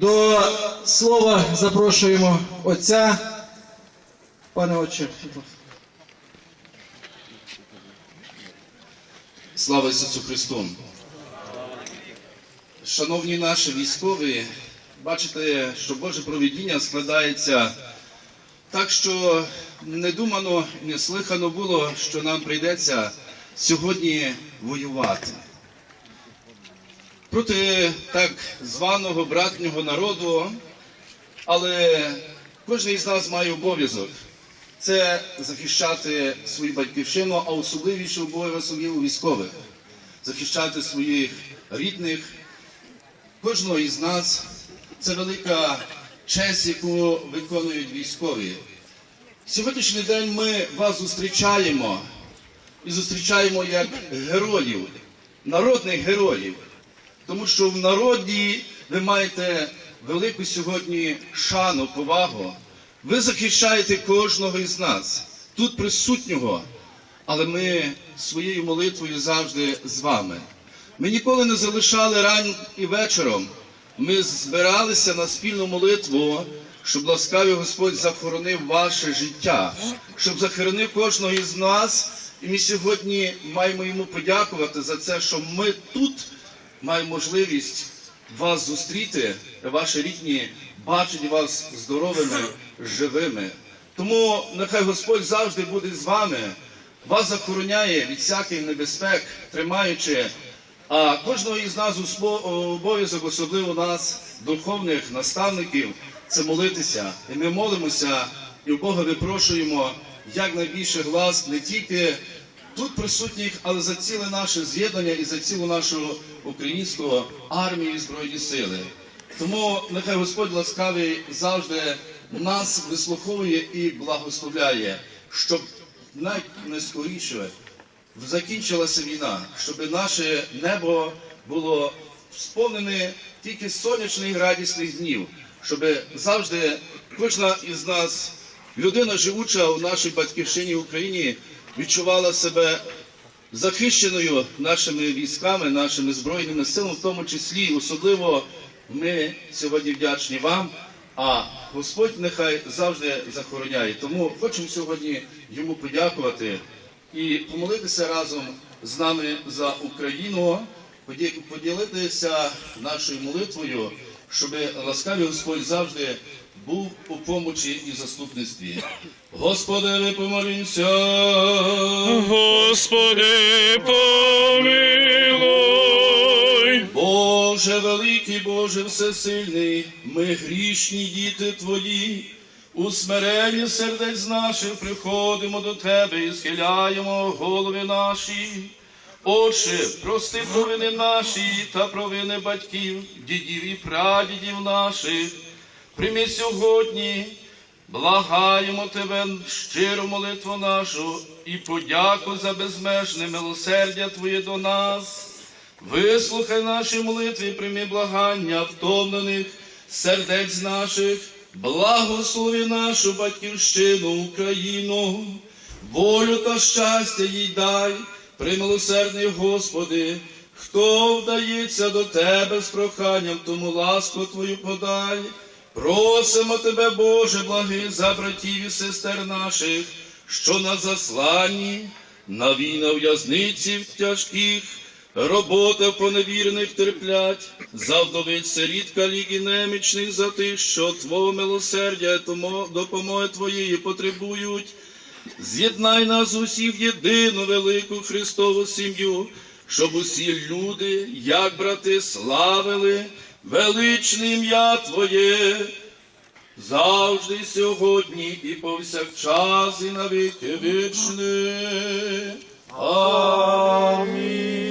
До слова запрошуємо отця. Пане отче. Слава Ісусу Христу! Шановні наші військові, бачите, що Боже провідіння складається так, що не думано, не слихано було, що нам прийдеться сьогодні воювати. Проти так званого братнього народу, але кожен із нас має обов'язок це захищати свою батьківщину, а особливіше обов'язок є у військових захищати своїх рідних. Кожного із нас це велика честь, яку виконують військові. Сьогоднішній день ми вас зустрічаємо і зустрічаємо як героїв, народних героїв. Тому що в народі ви маєте велику сьогодні шану, повагу. Ви захищаєте кожного із нас, тут присутнього, але ми своєю молитвою завжди з вами. Ми ніколи не залишали рань і вечором. Ми збиралися на спільну молитву, щоб ласкавий Господь захоронив ваше життя, щоб захоронив кожного із нас. І ми сьогодні маємо йому подякувати за це, що ми тут маємо можливість вас зустріти, ваші рідні бачать вас здоровими, живими. Тому нехай Господь завжди буде з вами, вас захороняє від всяких небезпек, тримаючи. А кожного із нас обов'язок, особливо нас, духовних наставників, це молитися. І ми молимося і у Бога випрошуємо якнайбільше глас не тільки тут присутніх, але за ціле наше з'єднання і за цілу нашу українську армію збройні сили. Тому нехай Господь ласкавий завжди нас вислуховує і благословляє, щоб найскоріше закінчилася війна, щоб наше небо було сповнене тільки сонячних радісних днів, щоб завжди кожна із нас, людина живуча у нашій батьківщині Україні, відчувала себе захищеною нашими військами, нашими збройними силами, в тому числі особливо ми сьогодні вдячні вам. А Господь нехай завжди захороняє. Тому хочемо сьогодні йому подякувати і помолитися разом з нами за Україну, поді- поділитися нашою молитвою, щоб ласкавий Господь завжди був у помочі і заступництві. Господи, ми помолімося. Господи, помилуй. Боже великий, Боже всесильний, ми грішні діти Твої, у смиренні сердець наших приходимо до Тебе і схиляємо голови наші. Отче, прости провини наші та провини батьків, дідів і прадідів наших. Прийми сьогодні, благаємо Тебе щиру молитву нашу і подяку за безмежне милосердя Твоє до нас. Вислухай наші молитви, прийми благання втомлених сердець наших, благослови нашу батьківщину, Україну, волю та щастя їй дай, примилосердний Господи, хто вдається до Тебе з проханням, тому ласку Твою подай. Просимо Тебе, Боже, благий за братів і сестер наших, що на засланні, на війна в'язниці в тяжких, робота поневірених терплять, за вдовиць сиріт калік і немічних за тих, що Твого милосердя допомоги Твоєї потребують. З'єднай нас усіх в єдину велику Христову сім'ю, щоб усі люди, як брати, славили величне ім'я Твоє, завжди сьогодні і повсякчас, і на вічне. Амінь.